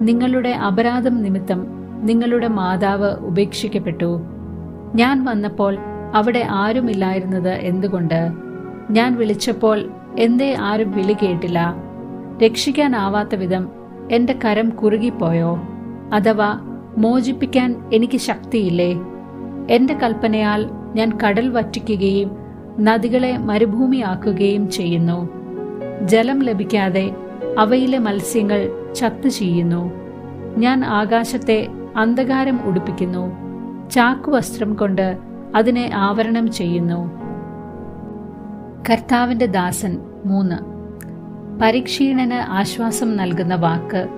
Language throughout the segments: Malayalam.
നിങ്ങളുടെ അപരാധം നിമിത്തം നിങ്ങളുടെ മാതാവ് ഉപേക്ഷിക്കപ്പെട്ടു. ഞാൻ വന്നപ്പോൾ അവിടെ ആരുമില്ലായിരുന്നത് എന്തുകൊണ്ട്? ഞാൻ വിളിച്ചപ്പോൾ എന്തേ ആരും വിളി കേട്ടില്ല. രക്ഷിക്കാനാവാത്ത വിധം എന്റെ കരം കുറുകിപ്പോയോ? അഥവാ മോചിപ്പിക്കാൻ എനിക്ക് ശക്തിയില്ലേ? എന്റെ കൽപ്പനയാൽ ഞാൻ കടൽ വറ്റിക്കുകയും നദികളെ മരുഭൂമിയാക്കുകയും ചെയ്യുന്നു. ജലം ലഭിക്കാതെ അവയിലെ മത്സ്യങ്ങൾ ചത്തു ചെയ്യുന്നു ഞാൻ ആകാശത്തെ അന്ധകാരം ഉടുപ്പിക്കുന്നു. ചാക്കുവസ്ത്രം കൊണ്ട് അതിനെ ആവരണം ചെയ്യുന്നു. കർത്താവിന്റെ ദാസൻ മൂന്ന്. പരീക്ഷീണന് ആശ്വാസം നൽകുന്ന വാക്ക്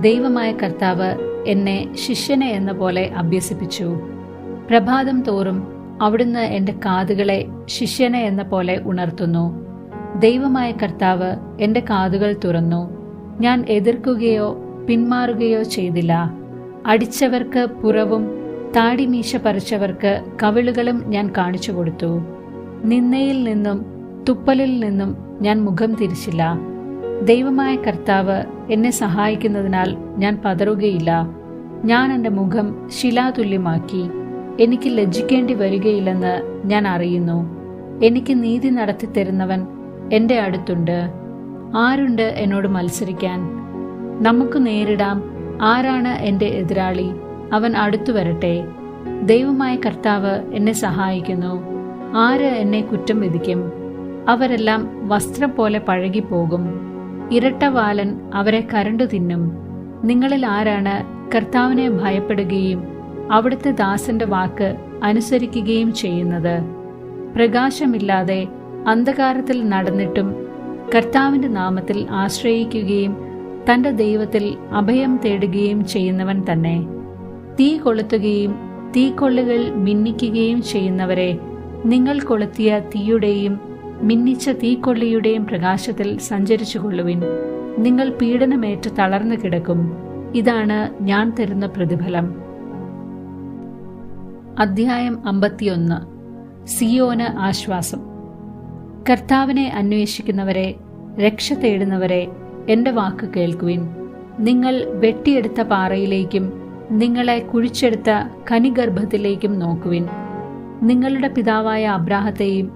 ദൈവമായ കർത്താവ് എന്നെ ശിഷ്യനെ എന്ന പോലെ അഭ്യസിപ്പിച്ചു. പ്രഭാതം തോറും അവിടുന്ന് എന്റെ കാതുകളെ ശിഷ്യനെ എന്ന പോലെ ഉണർത്തുന്നു. ദൈവമായ കർത്താവ് എന്റെ കാതുകൾ തുറന്നു. ഞാൻ എതിർക്കുകയോ പിന്മാറുകയോ ചെയ്തില്ല. അടിച്ചവർക്ക് പുറവും താടിമീശ പറിച്ചവർക്ക് കവിളുകളും ഞാൻ കാണിച്ചു കൊടുത്തു. നിന്നയിൽ നിന്നും തുപ്പലിൽ നിന്നും ഞാൻ മുഖം തിരിച്ചില്ല. ദൈവമായ കർത്താവ് എന്നെ സഹായിക്കുന്നതിനാൽ ഞാൻ പതറുകയില്ല. ഞാൻ എന്റെ മുഖം ശിലാതുല്യമാക്കി. എനിക്ക് ലജ്ജിക്കേണ്ടി വരികയില്ലെന്ന് ഞാൻ അറിയുന്നു. എനിക്ക് നീതി നടത്തി തരുന്നവൻ എന്റെ അടുത്തുണ്ട്. ആരുണ്ട് എന്നോട് മത്സരിക്കാൻ? നമുക്ക് നേരിടാം. ആരാണ് എന്റെ എതിരാളി? അവൻ അടുത്തു വരട്ടെ. ദൈവമായ കർത്താവ് എന്നെ സഹായിക്കുന്നു. ആര് എന്നെ കുറ്റം വിധിക്കും? അവരെല്ലാം വസ്ത്രം പോലെ പഴകിപ്പോകും. ഇരട്ടവാലൻ അവരെ കരണ്ടു തിന്നും. നിങ്ങളിൽ ആരാണ് കർത്താവിനെ ഭയപ്പെടുകയും അവിടുത്തെ ദാസന്റെ വാക്ക് അനുസരിക്കുകയും ചെയ്യുന്നത്? പ്രകാശമില്ലാതെ അന്ധകാരത്തിൽ നടന്നിട്ടും കർത്താവിന്റെ നാമത്തിൽ ആശ്രയിക്കുകയും തന്റെ ദൈവത്തിൽ അഭയം തേടുകയും ചെയ്യുന്നവൻ തന്നെ. തീ കൊളുത്തുകയും തീക്കൊള്ളുകൾ മിന്നിക്കുകയും ചെയ്യുന്നവരെ നിങ്ങൾ കൊളുത്തിയ തീയുടെയും മിന്നിച്ച തീക്കൊള്ളിയുടെയും പ്രകാശത്തിൽ സഞ്ചരിച്ചു കൊള്ളുവിൻ നിങ്ങൾ പീഡനമേറ്റ് തളർന്നു കിടക്കും. ഇതാണ് ഞാൻ തരുന്ന പ്രതിഫലം. അധ്യായം അമ്പത്തിയൊന്ന്. സിയോന് ആശ്വാസം. കർത്താവിനെ അന്വേഷിക്കുന്നവരെ രക്ഷ തേടുന്നവരെ എന്റെ വാക്ക് കേൾക്കുവിൻ. നിങ്ങൾ വെട്ടിയെടുത്ത പാറയിലേക്കും നിങ്ങളെ കുഴിച്ചെടുത്ത കനിഗർഭത്തിലേക്കും നോക്കുവിൻ. നിങ്ങളുടെ പിതാവായ അബ്രാഹത്തെയും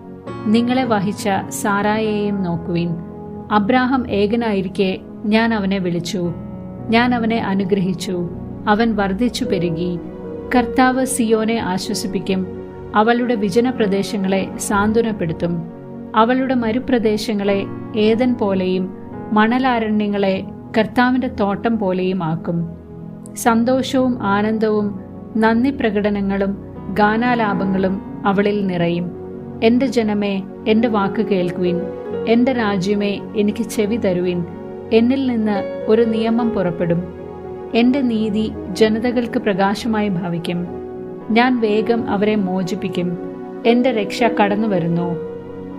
നിങ്ങളെ വഹിച്ച സാറായെയും നോക്കുവിൻ. അബ്രാഹം ഏകനായിരിക്കെ ഞാൻ അവനെ വിളിച്ചു. ഞാൻ അവനെ അനുഗ്രഹിച്ചു. അവൻ വർദ്ധിച്ചു പെരുകി. കർത്താവ് സിയോനെ ആശ്വസിപ്പിക്കും. അവളുടെ വിജന പ്രദേശങ്ങളെ സാന്ത്വനപ്പെടുത്തും. അവളുടെ മരുപ്രദേശങ്ങളെ ഏതൻ പോലെയും മണലാരണ്യങ്ങളെ കർത്താവിന്റെ തോട്ടം പോലെയും ആക്കും സന്തോഷവും ആനന്ദവും നന്ദി പ്രകടനങ്ങളും ഗാനാലാപങ്ങളും അവളിൽ നിറയും. എന്റെ ജനമേ എന്റെ വാക്ക് കേൾക്കുവിൻ. എന്റെ രാജ്യമേ എനിക്ക് ചെവി തരുവിൻ. എന്നിൽ നിന്ന് ഒരു നിയമം പുറപ്പെടും. എന്റെ നീതി ജനതകൾക്ക് പ്രകാശമായി ഭവിക്കും. ഞാൻ വേഗം അവരെ മോചിപ്പിക്കും. എന്റെ രക്ഷ കടന്നു വരുന്നു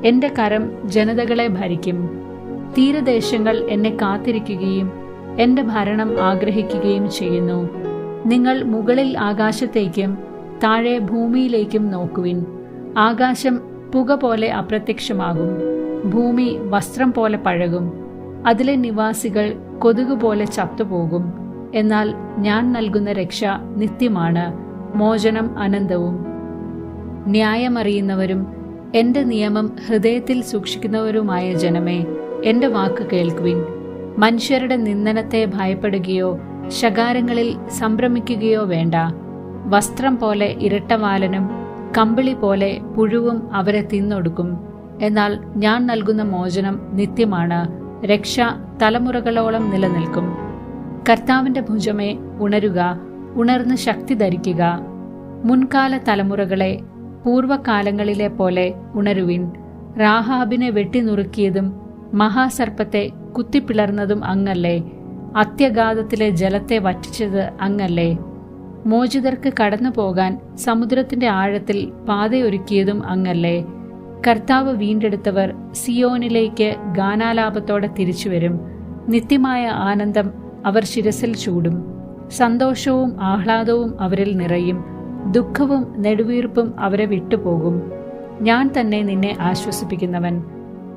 എന്റെ കരം ജനതകളെ ഭരിക്കും. തീരദേശങ്ങൾ എന്നെ കാത്തിരിക്കുകയും എന്റെ ഭരണം ആഗ്രഹിക്കുകയും ചെയ്യുന്നു. നിങ്ങൾ മുകളിൽ ആകാശത്തേക്കും താഴെ ഭൂമിയിലേക്കും നോക്കുവിൻ. ആകാശം പുക പോലെ അപ്രത്യക്ഷമാകും. ഭൂമി വസ്ത്രം പോലെ പഴകും. അതിലെ നിവാസികൾ കൊതുകുപോലെ ചത്തുപോകും. എന്നാൽ ഞാൻ നൽകുന്ന രക്ഷ നിത്യമാണ്. മോചനം അനന്തവും. ന്യായമറിയുന്നവരും എന്റെ നിയമം ഹൃദയത്തിൽ സൂക്ഷിക്കുന്നവരുമായ ജനമേ എന്റെ വാക്ക് കേൾക്കുവിൻ. മനുഷ്യരുടെ നിന്ദനത്തെ ഭയപ്പെടുകയോ ശകാരങ്ങളിൽ സംഭ്രമിക്കുകയോ വേണ്ട. വസ്ത്രം പോലെ ഇരട്ടവാലനും കമ്പിളി പോലെ പുഴുവും അവരെ തിന്നൊടുക്കും. എന്നാൽ ഞാൻ നൽകുന്ന മോചനം നിത്യമാണ്. രക്ഷ തലമുറകളോളം നിലനിൽക്കും. കർത്താവിന്റെ ഭുജമേ ഉണരുക ഉണർന്ന് ശക്തി ധരിക്കുക. മുൻകാല തലമുറകളെ പൂർവകാലങ്ങളിലെ പോലെ ഉണരുവിൻ. റാഹാബിനെ വെട്ടിനുറുക്കിയതും മഹാസർപ്പത്തെ കുത്തിപ്പിളർന്നതും അങ്ങല്ലേ. അത്യഗാധത്തിലെ ജലത്തെ വറ്റിച്ചത് അങ്ങല്ലേ. മോചിതർക്ക് കടന്നു പോകാൻ സമുദ്രത്തിന്റെ ആഴത്തിൽ പാതയൊരുക്കിയതും അങ്ങല്ലേ. കർത്താവ് വീണ്ടെടുത്തവർ സിയോനിലേക്ക് ഗാനാലാപത്തോടെ തിരിച്ചുവരും. നിത്യമായ ആനന്ദം അവർ ശിരസിൽ ചൂടും. സന്തോഷവും ആഹ്ലാദവും അവരിൽ നിറയും. ദുഃഖവും നെടുവീർപ്പും അവരെ വിട്ടുപോകും. ഞാൻ തന്നെ നിന്നെ ആശ്വസിപ്പിക്കുന്നവൻ.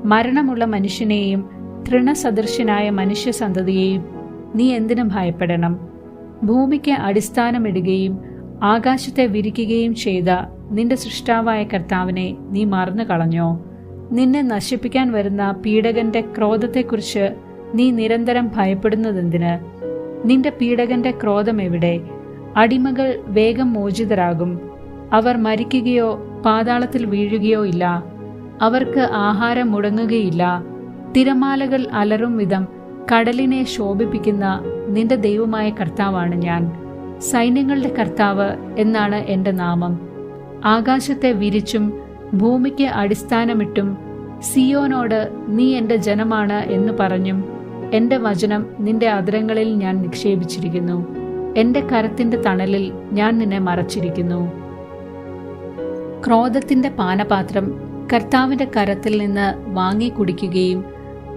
മരണമുള്ള മനുഷ്യനെയും തൃണസദൃശ്യനായ മനുഷ്യസന്തതിയെയും നീ എന്തിനു ഭയപ്പെടണം? ഭൂമിക്ക് അടിസ്ഥാനമിടുകയും ആകാശത്തെ വിരിക്കുകയും ചെയ്ത നിന്റെ സൃഷ്ടാവായ കർത്താവിനെ നീ മറന്നു കളഞ്ഞോ? നിന്നെ നശിപ്പിക്കാൻ വരുന്ന പീഡകന്റെ ക്രോധത്തെക്കുറിച്ച് നീ നിരന്തരം ഭയപ്പെടുന്നതെന്തിന്? നിന്റെ പീഡകന്റെ ക്രോധം എവിടെ? അടിമകൾ വേഗം മോചിതരാകും. അവർ മരിക്കുകയോ പാതാളത്തിൽ വീഴുകയോ ഇല്ല. അവർക്ക് ആഹാരം മുടങ്ങുകയില്ല. തിരമാലകൾ അലറും വിധം കടലിനെ ശോഭിപ്പിക്കുന്ന നിന്റെ ദൈവമായ കർത്താവാണ് ഞാൻ. സൈന്യങ്ങളുടെ കർത്താവ് എന്നാണ് എന്റെ നാമം. ആകാശത്തെ വിരിച്ചും ഭൂമിക്ക് അടിസ്ഥാനമിട്ടും സിയോനോട് നീ എന്റെ ജനമാണ് എന്ന് പറഞ്ഞും എന്റെ വചനം നിന്റെ അതിരങ്ങളിൽ ഞാൻ നിക്ഷേപിച്ചിരിക്കുന്നു. എന്റെ കരത്തിന്റെ തണലിൽ ഞാൻ നിന്നെ മറച്ചിരിക്കുന്നു. ക്രോധത്തിന്റെ പാനപാത്രം കർത്താവിന്റെ കരത്തിൽ നിന്ന് വാങ്ങി കുടിക്കുകയും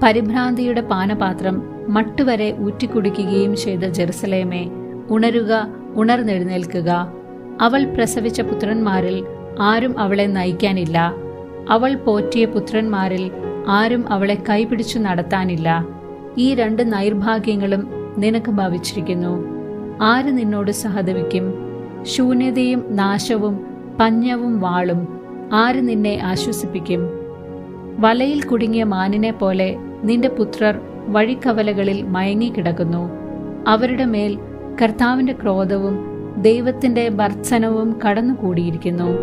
പരിഭ്രാന്തിയുടെ പാനപാത്രം മട്ടുവരെ ഊറ്റിക്കുടിക്കുകയും ചെയ്ത ജെറുസലേമേ ഉണരുക ഉണർന്നെഴുന്നേൽക്കുക. അവൾ പ്രസവിച്ച പുത്രന്മാരിൽ ആരും അവളെ നയിക്കാനില്ല. അവൾ പോറ്റിയ പുത്രന്മാരിൽ ആരും അവളെ കൈപിടിച്ചു നടത്താനില്ല. ഈ രണ്ട് നൈർഭാഗ്യങ്ങളും നിനക്ക് ഭവിച്ചിരിക്കുന്നു. ആര് നിന്നോട് സഹതവിക്കും ശൂന്യതയും നാശവും പഞ്ഞവും വാളും ആര് നിന്നെ ആശ്വസിപ്പിക്കും? വലയിൽ കുടുങ്ങിയ മാനിനെ പോലെ നിന്റെ പുത്രർ വഴിക്കവലകളിൽ മയങ്ങിക്കിടക്കുന്നു. അവരുടെ മേൽ കർത്താവിന്റെ ക്രോധവും ദൈവത്തിന്റെ ഭർത്സനവും കടന്നുകൂടിയിരിക്കുന്നു.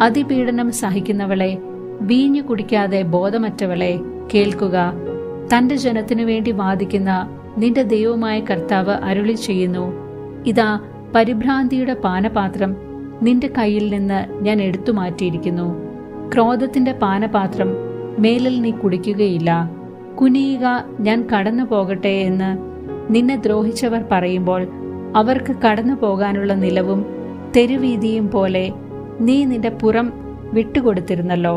അതിപീഡനം സഹിക്കുന്നവളെ വീഞ്ഞു കുടിക്കാതെ ബോധമറ്റവളെ കേൾക്കുക. തന്റെ ജനത്തിനു വേണ്ടി വാദിക്കുന്ന നിന്റെ ദൈവമായ കർത്താവ് അരുളി ചെയ്യുന്നു. ഇതാ പരിഭ്രാന്തിയുടെ പാനപാത്രം നിന്റെ കയ്യിൽ നിന്ന് ഞാൻ എടുത്തു മാറ്റിയിരിക്കുന്നു. ക്രോധത്തിന്റെ പാനപാത്രം മേലിൽ നീ കുടിക്കുകയില്ല. കുനിയുക ഞാൻ കടന്നു പോകട്ടെ എന്ന് നിന്നെ ദ്രോഹിച്ചവർ പറയുമ്പോൾ അവർക്ക് കടന്നു പോകാനുള്ള നിലവും തെരുവീതിയും പോലെ നീ നിന്റെ പുറം വിട്ടുകൊടുത്തിരുന്നല്ലോ.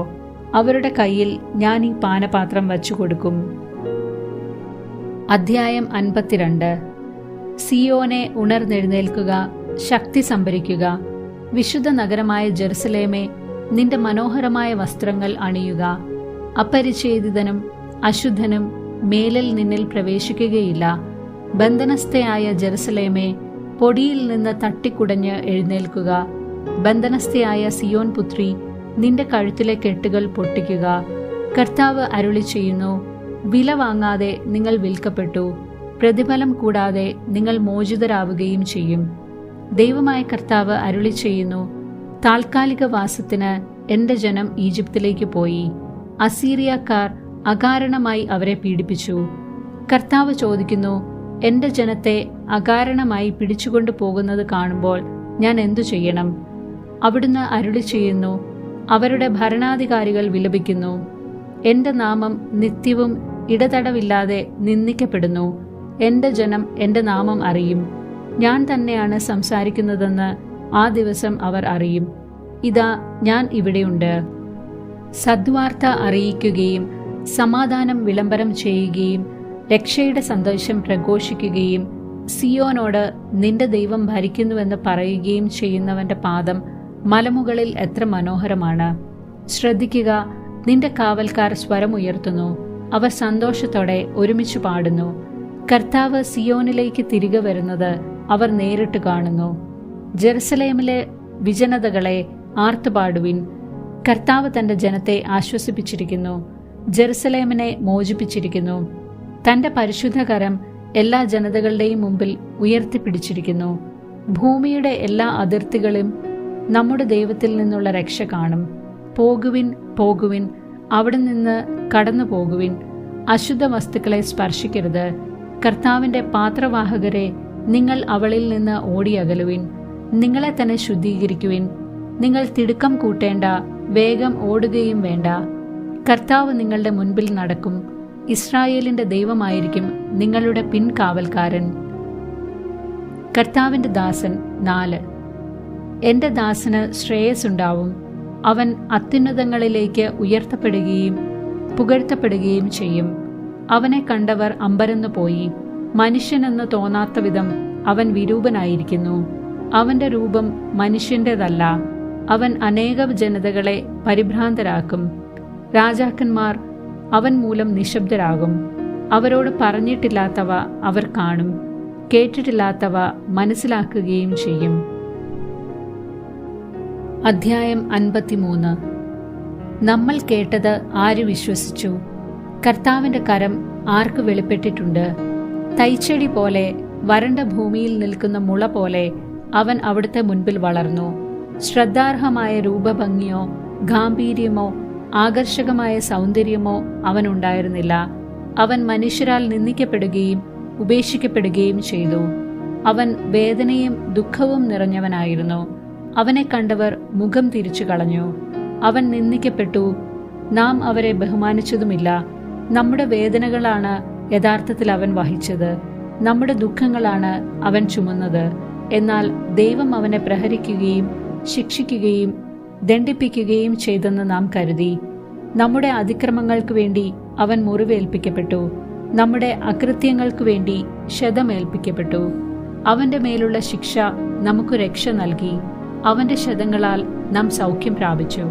അവരുടെ കയ്യിൽ ഞാൻ ഈ പാനപാത്രം വച്ചു കൊടുക്കും അധ്യായം അൻപത്തിരണ്ട്. സിയോനെ ഉണർന്നെഴുന്നേൽക്കുക ശക്തി സംഭരിക്കുക വിശുദ്ധ നഗരമായ ജെറുസലേമെ നിന്റെ മനോഹരമായ വസ്ത്രങ്ങൾ അണിയുക. അപരിച്ഛേദിതനും അശുദ്ധനും മേലിൽ നിന്നിൽ പ്രവേശിക്കുകയില്ല. ബന്ധനസ്ഥയായ ജെറുസലേമെ പൊടിയിൽ നിന്ന് തട്ടിക്കുടഞ്ഞ് എഴുന്നേൽക്കുക. ബന്ധനസ്ഥയായ സിയോൻ പുത്രി നിന്റെ കഴുത്തിലെ കെട്ടുകൾ പൊട്ടിക്കുക. കർത്താവ് അരുളി ചെയ്യുന്നു വില വാങ്ങാതെ നിങ്ങൾ വിൽക്കപ്പെട്ടു. പ്രതിഫലം കൂടാതെ നിങ്ങൾ മോചിതരാവുകയും ചെയ്യും. ദൈവമായ കർത്താവ് അരുളി ചെയ്യുന്നു താൽക്കാലിക വാസത്തിന് എന്റെ ജനം ഈജിപ്തിലേക്ക് പോയി. അസീറിയക്കാർ അകാരണമായി അവരെ പീഡിപ്പിച്ചു. കർത്താവ് ചോദിക്കുന്നു എന്റെ ജനത്തെ അകാരണമായി പിടിച്ചുകൊണ്ടു പോകുന്നത് കാണുമ്പോൾ ഞാൻ എന്തു ചെയ്യണം? അവിടുന്ന് അരുളി ചെയ്യുന്നു അവരുടെ ഭരണാധികാരികൾ വിലപിക്കുന്നു. എന്റെ നാമം നിത്യവും ഇടതടവില്ലാതെ നിന്ദിക്കപ്പെടുന്നു. എന്റെ ജനം എന്റെ നാമം അറിയും. ഞാൻ തന്നെയാണ് സംസാരിക്കുന്നതെന്ന് ആ ദിവസം അവർ അറിയും. ഇതാ ഞാൻ ഇവിടെയുണ്ട്. സദ്വാർത്ത അറിയിക്കുകയും സമാധാനം വിളംബരം ചെയ്യുകയും രക്ഷയുടെ സന്തോഷം പ്രഘോഷിക്കുകയും സിയോനോട് നിന്റെ ദൈവം ഭരിക്കുന്നുവെന്ന് പറയുകയും ചെയ്യുന്നവന്റെ പാദം മലമുകളിൽ എത്ര മനോഹരമാണ്. ശ്രദ്ധിക്കുക നിന്റെ കാവൽക്കാർ സ്വരമുയർത്തുന്നു. അവർ സന്തോഷത്തോടെ ഒരുമിച്ച് പാടുന്നു. കർത്താവ് സിയോനിലേക്ക് തിരികെ വരുന്നത് അവർ നേരിട്ട് കാണുന്നു. ജെറുസലേമിലെ വിജനതകളെ ആർത്തുപാടുവിൻ കർത്താവ് തന്റെ ജനത്തെ ആശ്വസിപ്പിച്ചിരിക്കുന്നു. ജെറുസലേമിനെ മോചിപ്പിച്ചിരിക്കുന്നു. തന്റെ പരിശുദ്ധകരം എല്ലാ ജനതകളുടെയും മുമ്പിൽ ഉയർത്തിപ്പിടിച്ചിരിക്കുന്നു. ഭൂമിയുടെ എല്ലാ അതിർത്തികളും നമ്മുടെ ദൈവത്തിൽ നിന്നുള്ള രക്ഷ കാണും. പോകുവിൻ പോകുവിൻ അവിടെ നിന്ന് കടന്നു പോകുവിൻ അശുദ്ധ വസ്തുക്കളെ സ്പർശിക്കരുത്. കർത്താവിന്റെ പാത്രവാഹകരെ നിങ്ങൾ അവളിൽ നിന്ന് ഓടിയകലുവിൻ. നിങ്ങളെ തന്നെ ശുദ്ധീകരിക്കുവിൻ. നിങ്ങൾ തിടുക്കം കൂട്ടേണ്ട വേഗം ഓടുകയും വേണ്ട. കർത്താവ് നിങ്ങളുടെ മുൻപിൽ നടക്കും. ഇസ്രായേലിന്റെ ദൈവമായിരിക്കും നിങ്ങളുടെ പിൻകാവൽക്കാരൻ. കർത്താവിന്റെ ദാസൻ നാല്. എന്റെ ദാസന് ശ്രേയസ്സുണ്ടാവും. അവൻ അത്യുന്നതങ്ങളിലേക്ക് ഉയർത്തപ്പെടുകയും പുകഴ്ത്തപ്പെടുകയും ചെയ്യും. അവനെ കണ്ടവർ അമ്പരന്നു പോയി. മനുഷ്യനെന്ന് തോന്നാത്ത വിധം അവൻ വിരൂപനായിരിക്കുന്നു. അവന്റെ രൂപം മനുഷ്യന്റെതല്ല അവൻ അനേക ജനതകളെ പരിഭ്രാന്തരാക്കും. രാജാക്കന്മാർ അവൻ മൂലം നിശബ്ദരാകും. അവരോട് പറഞ്ഞിട്ടില്ലാത്തവ അവർ കാണും. കേട്ടിട്ടില്ലാത്തവ മനസ്സിലാക്കുകയും ചെയ്യും. അധ്യായം അൻപത്തിമൂന്ന്. നമ്മൾ കേട്ടത് ആര് വിശ്വസിച്ചു? കർത്താവിന്റെ കരം ആർക്ക് വെളിപ്പെട്ടിട്ടുണ്ട്? തൈച്ചെടി പോലെ വരണ്ട ഭൂമിയിൽ നിൽക്കുന്ന മുള പോലെ അവൻ അവിടുത്തെ മുൻപിൽ വളർന്നു. ശ്രദ്ധാർഹമായ രൂപഭംഗിയോ ഗാംഭീര്യമോ ആകർഷകമായ സൗന്ദര്യമോ അവനുണ്ടായിരുന്നില്ല അവൻ മനുഷ്യരാൽ നിന്ദിക്കപ്പെടുകയും ഉപേക്ഷിക്കപ്പെടുകയും ചെയ്തു. അവൻ വേദനയും ദുഃഖവും നിറഞ്ഞവനായിരുന്നു. അവനെ കണ്ടവർ മുഖം തിരിച്ചു കളഞ്ഞു. അവൻ നിന്ദിക്കപ്പെട്ടു. നാം അവരെ ബഹുമാനിച്ചതുമില്ല. നമ്മുടെ വേദനകളാണ് യഥാർത്ഥത്തിൽ അവൻ വഹിച്ചത്. നമ്മുടെ ദുഃഖങ്ങളാണ് അവൻ ചുമന്നത്. എന്നാൽ ദൈവം അവനെ പ്രഹരിക്കുകയും ശിക്ഷിക്കുകയും ദണ്ഡിപ്പിക്കുകയും ചെയ്തെന്ന് നാം കരുതി. നമ്മുടെ അതിക്രമങ്ങൾക്ക് വേണ്ടി അവൻ മുറിവേൽപ്പിക്കപ്പെട്ടു. നമ്മുടെ അകൃത്യങ്ങൾക്ക് വേണ്ടി ക്ഷതമേൽപ്പിക്കപ്പെട്ടു അവന്റെ മേലുള്ള ശിക്ഷ നമുക്ക് രക്ഷ നൽകി. അവന്റെ ശതങ്ങളാൽ നാം സൗഖ്യം പ്രാപിച്ചു.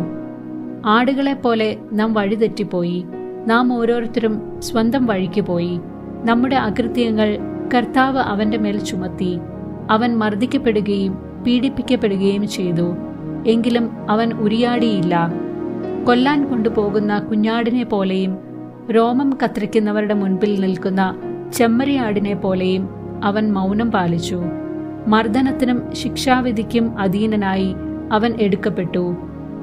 ആടുകളെപ്പോലെ നാം വഴിതെറ്റിപ്പോയി. നാം ഓരോരുത്തരും സ്വന്തം വഴിക്ക് പോയി. നമ്മുടെ അകൃത്യങ്ങൾ കർത്താവ് അവന്റെ മേൽ ചുമത്തി. അവൻ മർദ്ദിക്കപ്പെടുകയും പീഡിപ്പിക്കപ്പെടുകയും ചെയ്തു. എങ്കിലും അവൻ ഉരിയാടിയില്ല. കൊല്ലാൻ കൊണ്ടുപോകുന്ന കുഞ്ഞാടിനെ പോലെയും രോമം കത്തിരിക്കുന്നവരുടെ മുൻപിൽ നിൽക്കുന്ന ചെമ്മരിയാടിനെ പോലെയും അവൻ മൗനം പാലിച്ചു. മർദ്ദനത്തിനും ശിക്ഷാവിധിക്കും അധീനനായി അവൻ എടുക്കപ്പെട്ടു.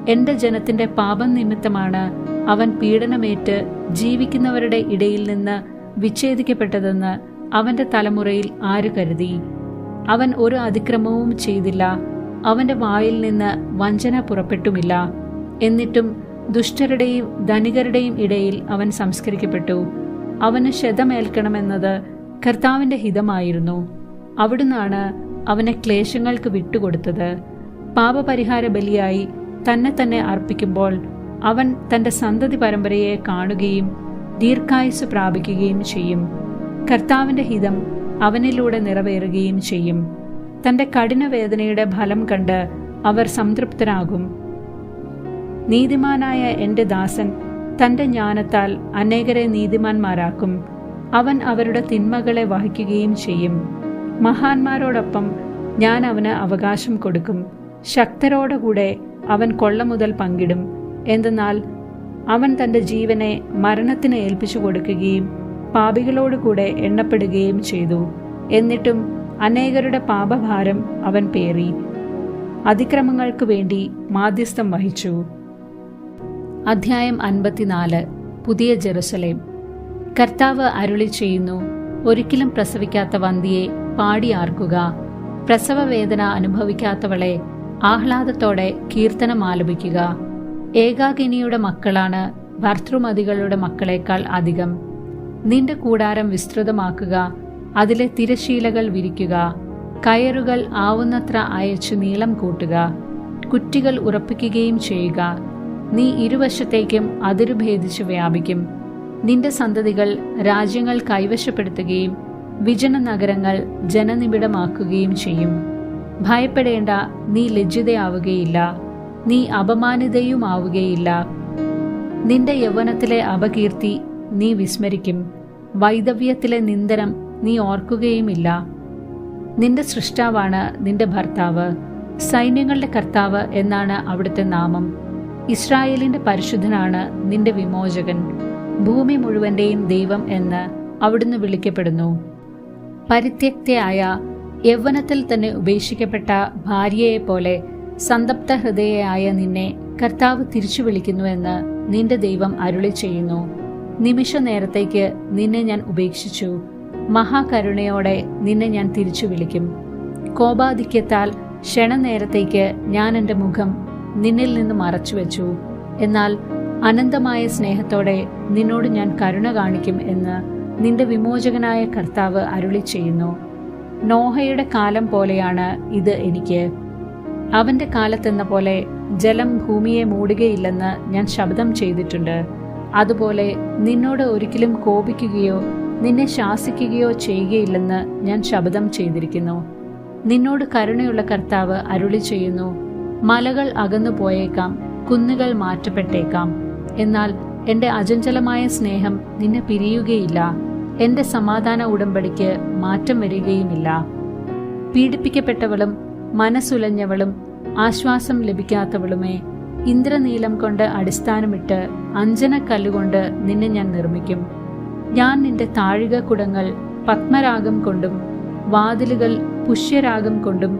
എന്റെ ജനത്തിന്റെ പാപം നിമിത്തമാണ് അവൻ പീഡനമേറ്റ് ജീവിക്കുന്നവരുടെ ഇടയിൽ നിന്ന് വിച്ഛേദിക്കപ്പെട്ടതെന്ന് അവന്റെ തലമുറയിൽ ആര് കരുതി? അവൻ ഒരു അതിക്രമവും ചെയ്തില്ല. അവന്റെ വായിൽ നിന്ന് വഞ്ചന പുറപ്പെട്ടുമില്ല. എന്നിട്ടും ദുഷ്ടരുടെയും ധനികരുടെയും ഇടയിൽ അവൻ സംസ്കരിക്കപ്പെട്ടു. അവന് ശതമേൽക്കണമെന്നത് കർത്താവിന്റെ ഹിതമായിരുന്നു. അവിടുന്നാണ് അവനെ ക്ലേശങ്ങൾക്ക് വിട്ടുകൊടുത്തത്. പാപപരിഹാര ബലിയായി തന്നെ തന്നെ അർപ്പിക്കുമ്പോൾ അവൻ തന്റെ സന്തതി പരമ്പരയെ കാണുകയും ദീർഘായുസ് പ്രാപിക്കുകയും ചെയ്യും. കർത്താവിന്റെ ഹിതം അവനിലൂടെ നിറവേറുകയും ചെയ്യും. തന്റെ കഠിനവേദനയുടെ ഫലം കണ്ട് അവർ സംതൃപ്തരാകും. നീതിമാനായ എന്റെ ദാസൻ തന്റെ ജ്ഞാനത്താൽ അനേകരെ നീതിമാന്മാരാക്കും. അവൻ അവരുടെ തിന്മകളെ വഹിക്കുകയും ചെയ്യും. മഹാന്മാരോടൊപ്പം ഞാൻ അവന് അവകാശം കൊടുക്കും. ശക്തരോടുകൂടെ അവൻ കൊള്ള മുതൽ പങ്കിടും. എന്തെന്നാൽ അവൻ തന്റെ ജീവനെ മരണത്തിന് ഏൽപ്പിച്ചു കൊടുക്കുകയും പാപികളോടുകൂടെ എണ്ണപ്പെടുകയും ചെയ്തു. എന്നിട്ടും അനേകരുടെ പാപഭാരം അവൻ പേറി. അതിക്രമങ്ങൾക്ക് വേണ്ടി മാധ്യസ്ഥം വഹിച്ചു. അധ്യായം അൻപത്തിനാല്. പുതിയ ജെറുസലേം. കർത്താവ് അരുളി ചെയ്യുന്നു ഒരിക്കലും പ്രസവിക്കാത്ത വന്തിയെ പാടിയാർക്കുക പ്രസവവേദന അനുഭവിക്കാത്തവളെ ആഹ്ലാദത്തോടെ കീർത്തനം ആലപിക്കുക. ഏകാകിനിയുടെ മക്കളാണ് ഭർത്തൃമതികളുടെ മക്കളേക്കാൾ അധികം. നിന്റെ കൂടാരം വിസ്തൃതമാക്കുക അതിലെ തിരശീലകൾ വിരിക്കുക കയറുകൾ ആവുന്നത്ര അയച്ചു നീളം കൂട്ടുക കുറ്റികൾ ഉറപ്പിക്കുകയും ചെയ്യുക. നീ ഇരുവശത്തേക്കും അതിരുഭേദിച്ച് വ്യാപിക്കും. നിന്റെ സന്തതികൾ രാജ്യങ്ങൾ കൈവശപ്പെടുത്തുകയും വിജന നഗരങ്ങൾ ജനനിബിഡമാക്കുകയും ചെയ്യും. ഭയപ്പെടേണ്ട നീ ലജ്ജിതയാവുകയില്ല. നീ അപമാനിതയുമാവുകയില്ല. നിന്റെ യൗവനത്തിലെ അപകീർത്തി നീ വിസ്മരിക്കും. വൈദവ്യത്തിലെ നിന്ദനം നീ ഓർക്കുകയുമില്ല. നിന്റെ സൃഷ്ടാവാണ് നിന്റെ ഭർത്താവ്. സൈന്യങ്ങളുടെ കർത്താവ് എന്നാണ് അവിടുത്തെ നാമം. ഇസ്രായേലിന്റെ പരിശുദ്ധനാണ് നിന്റെ വിമോചകൻ. ഭൂമി മുഴുവന്റെയും ദൈവം എന്ന് അവിടുന്ന് വിളിക്കപ്പെടുന്നു. പരിത്യക്തയായ യൗവനത്തിൽ തന്നെ ഉപേക്ഷിക്കപ്പെട്ട ഭാര്യയെപ്പോലെ സന്തപ്ത ഹൃദയയായ നിന്നെ കർത്താവ് തിരിച്ചു വിളിക്കുന്നുവെന്ന് നിന്റെ ദൈവം അരുളി ചെയ്യുന്നു. നിമിഷ നേരത്തേക്ക് നിന്നെ ഞാൻ ഉപേക്ഷിച്ചു. മഹാകരുണയോടെ നിന്നെ ഞാൻ തിരിച്ചു വിളിക്കും. കോപാധിക്യത്താൽ ക്ഷണനേരത്തേക്ക് ഞാൻ എന്റെ മുഖം നിന്നിൽ നിന്ന് മറച്ചു വെച്ചു. എന്നാൽ അനന്തമായ സ്നേഹത്തോടെ നിന്നോട് ഞാൻ കരുണ കാണിക്കും എന്ന് നിന്റെ വിമോചകനായ കർത്താവ് അരുളി ചെയ്യുന്നു. നോഹയുടെ കാലം പോലെയാണ് ഇത് എനിക്ക്. അവന്റെ കാലത്തെന്ന പോലെ ജലം ഭൂമിയെ മൂടുകയില്ലെന്ന് ഞാൻ ശബ്ദം ചെയ്തിട്ടുണ്ട്. അതുപോലെ നിന്നോട് ഒരിക്കലും കോപിക്കുകയോ നിന്നെ ശാസിക്കുകയോ ചെയ്യുകയില്ലെന്ന് ഞാൻ ശബ്ദം ചെയ്തിരിക്കുന്നു. നിന്നോട് കരുണയുള്ള കർത്താവ് അരുളി ചെയ്യുന്നു മലകൾ അകന്നു പോയേക്കാം കുന്നുകൾ മാറ്റപ്പെട്ടേക്കാം. എന്നാൽ എന്റെ അജഞ്ചലമായ സ്നേഹം നിന്നെ പിരിയുകയില്ല. എന്റെ സമാധാന ഉടമ്പടിക്ക് മാറ്റം വരികയുമില്ല. പീഡിപ്പിക്കപ്പെട്ടവളും മനസ്സുലഞ്ഞവളും ആശ്വാസം ലഭിക്കാത്തവളുമേ ഇന്ദ്രനീലം കൊണ്ട് അടിസ്ഥാനമിട്ട് അഞ്ജനക്കല്ലുകൊണ്ട് നിന്നെ ഞാൻ നിർമ്മിക്കും. ഞാൻ നിന്റെ താഴിക കുടങ്ങൾ പത്മരാഗം കൊണ്ടും വാതിലുകൾ പുഷ്യരാഗം കൊണ്ടും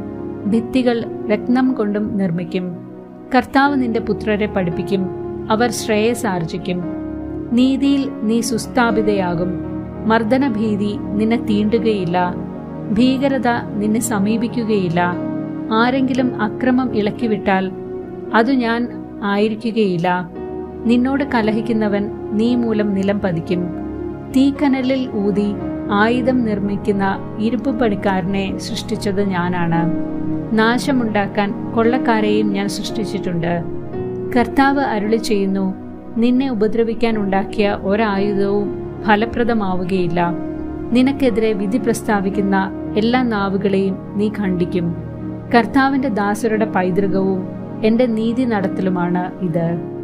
ഭിത്തികൾ രത്നം കൊണ്ടും നിർമ്മിക്കും. കർത്താവ് നിന്റെ പുത്രരെ പഠിപ്പിക്കും. അവർ ശ്രേയസാർജിക്കും നീതിയിൽ നീ സുസ്ഥാപിതയാകും. മർദ്ദനഭീതി നിന്നെ തീണ്ടുകയില്ല. ഭീകരത നിന്നെ സമീപിക്കുകയില്ല. ആരെങ്കിലും അക്രമം ഇളക്കിവിട്ടാൽ അതു ഞാൻ ആയിരിക്കുകയില്ല. നിന്നോട് കലഹിക്കുന്നവൻ നീ മൂലം നിലം പതിക്കും. തീക്കനലിൽ ഊതി ആയുധം നിർമ്മിക്കുന്ന ഇരുമ്പ് പണിക്കാരനെ സൃഷ്ടിച്ചത് ഞാനാണ്. നാശമുണ്ടാക്കാൻ കൊള്ളക്കാരെയും ഞാൻ സൃഷ്ടിച്ചിട്ടുണ്ട്. കർത്താവ് അരുളി ചെയ്യുന്നു നിന്നെ ഉപദ്രവിക്കാൻ ഉണ്ടാക്കിയ ഒരായുധവും ഫലപ്രദമാവുകയില്ല. നിനക്കെതിരെ വിധി പ്രസ്താവിക്കുന്ന എല്ലാ നാവുകളെയും നീ ഖണ്ഡിക്കും. കർത്താവിന്റെ ദാസരുടെ പൈതൃകവും എന്റെ നീതി നടത്തലുമാണ് ഇത്.